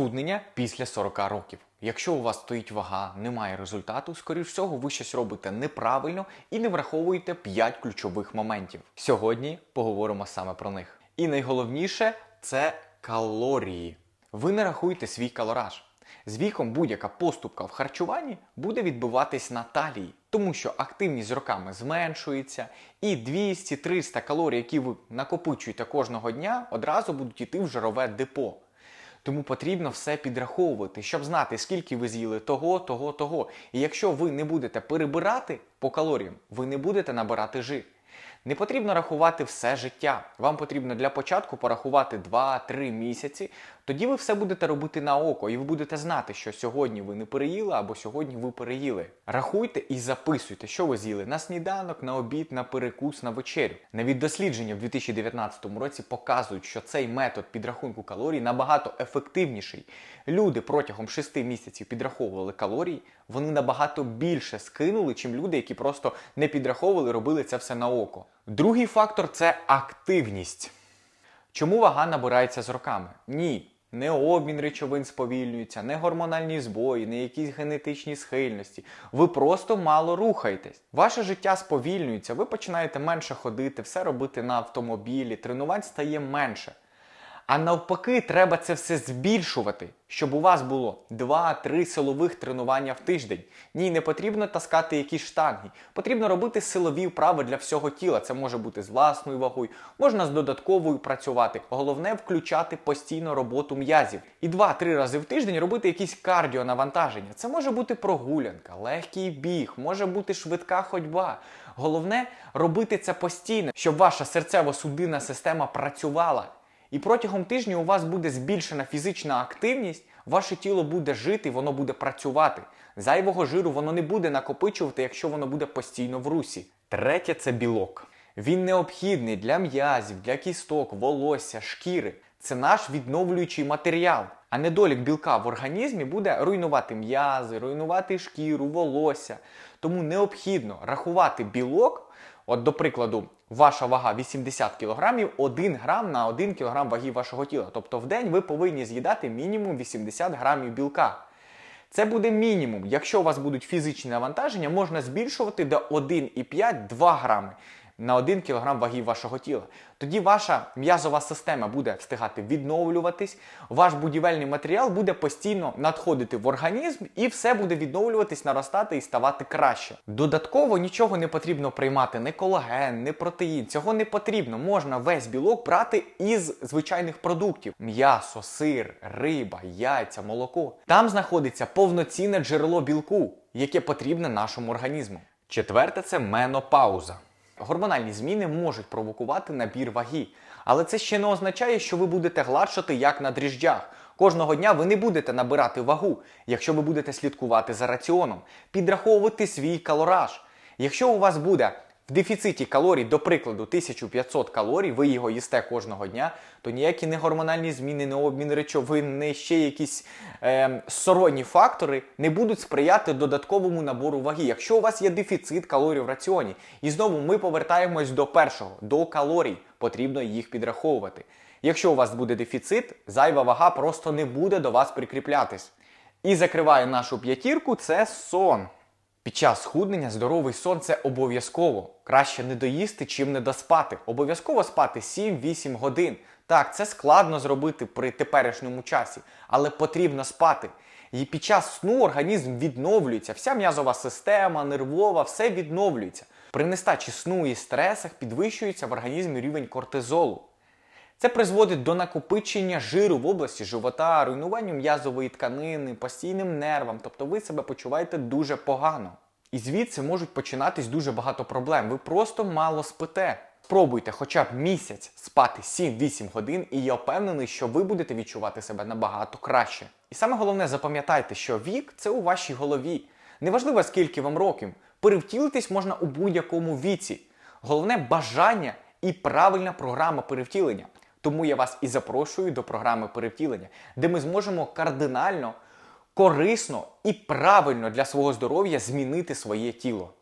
Схуднення після 40 років. Якщо у вас стоїть вага, немає результату, скоріш всього, ви щось робите неправильно і не враховуєте 5 ключових моментів. Сьогодні поговоримо саме про них. І найголовніше це калорії. Ви не рахуєте свій калораж. З віком будь-яка поступка в харчуванні буде відбиватись на талії, тому що активність з роками зменшується, і 200-300 калорій, які ви накопичуєте кожного дня, одразу будуть йти в жирове депо. Тому потрібно все підраховувати, щоб знати, скільки ви з'їли того, того, того. І якщо ви не будете перебирати по калоріям, ви не будете набирати жир. Не потрібно рахувати все життя. Вам потрібно для початку порахувати 2-3 місяці. Тоді ви все будете робити на око, і ви будете знати, що сьогодні ви не переїли або сьогодні ви переїли. Рахуйте і записуйте, що ви з'їли на сніданок, на обід, на перекус, на вечерю. Навіть дослідження в 2019 році показують, що цей метод підрахунку калорій набагато ефективніший. Люди протягом 6 місяців підраховували калорії, вони набагато більше скинули, чим люди, які просто не підраховували, робили це все на око. Другий фактор це активність. Чому вага набирається з роками? Ні. Не обмін речовин сповільнюється, не гормональні збої, не якісь генетичні схильності. Ви просто мало рухаєтесь. Ваше життя сповільнюється, ви починаєте менше ходити, все робити на автомобілі, тренувань стає менше. А навпаки, треба це все збільшувати, щоб у вас було 2-3 силових тренування в тиждень. Ні, не потрібно таскати якісь штанги. Потрібно робити силові вправи для всього тіла. Це може бути з власною вагою, можна з додатковою працювати. Головне включати постійно роботу м'язів. І 2-3 рази в тиждень робити якісь кардіонавантаження. Це може бути прогулянка, легкий біг, може бути швидка ходьба. Головне робити це постійно, щоб ваша серцево-судинна система працювала. І протягом тижня у вас буде збільшена фізична активність, ваше тіло буде жити, воно буде працювати. Зайвого жиру воно не буде накопичувати, якщо воно буде постійно в русі. Третє це білок. Він необхідний для м'язів, для кісток, волосся, шкіри. Це наш відновлюючий матеріал. А недолік білка в організмі буде руйнувати м'язи, руйнувати шкіру, волосся. Тому необхідно рахувати білок. От, до прикладу, ваша вага 80 кг, 1 грам на 1 кг ваги вашого тіла. Тобто в день ви повинні з'їдати мінімум 80 грамів білка. Це буде мінімум. Якщо у вас будуть фізичні навантаження, можна збільшувати до 1,5-2 грами на 1 кг ваги вашого тіла. Тоді ваша м'язова система буде встигати відновлюватись, ваш будівельний матеріал буде постійно надходити в організм і все буде відновлюватись, наростати і ставати краще. Додатково нічого не потрібно приймати, не колаген, не протеїн. Цього не потрібно. Можна весь білок брати із звичайних продуктів: м'ясо, сир, риба, яйця, молоко. Там знаходиться повноцінне джерело білку, яке потрібне нашому організму. Четверте це менопауза. Гормональні зміни можуть провокувати набір ваги, але це ще не означає, що ви будете гладшати як на дріжджах. Кожного дня ви не будете набирати вагу, якщо ви будете слідкувати за раціоном, підраховувати свій калораж. Якщо у вас буде в дефіциті калорій, до прикладу, 1500 калорій, ви його їсте кожного дня, то ніякі не гормональні зміни, не обмін речовин, не ще якісь е, сторонні фактори не будуть сприяти додатковому набору ваги. Якщо у вас є дефіцит калорій в раціоні, і знову ми повертаємось до першого, до калорій, потрібно їх підраховувати. Якщо у вас буде дефіцит, зайва вага просто не буде до вас прикріплятись. І закриває нашу п'ятірку це сон. Під час схуднення здоровий сон це обов'язково. Краще не доїсти, чим не доспати. Обов'язково спати 7-8 годин. Так, це складно зробити при теперішньому часі, але потрібно спати. І під час сну організм відновлюється, вся м'язова система, нервова, все відновлюється. При нестачі сну і стресах підвищується в організмі рівень кортизолу. Це призводить до накопичення жиру в області живота, руйнуванню м'язової тканини, постійним нервам, тобто ви себе почуваєте дуже погано. І звідси можуть починатись дуже багато проблем. Ви просто мало спите. Спробуйте хоча б місяць спати 7-8 годин, і я впевнений, що ви будете відчувати себе набагато краще. І саме головне, запам'ятайте, що вік це у вашій голові. Неважливо, скільки вам років, перевтілитись можна у будь-якому віці. Головне бажання і правильна програма перевтілення. Тому я вас і запрошую до програми перевтілення, де ми зможемо кардинально, корисно і правильно для свого здоров'я змінити своє тіло.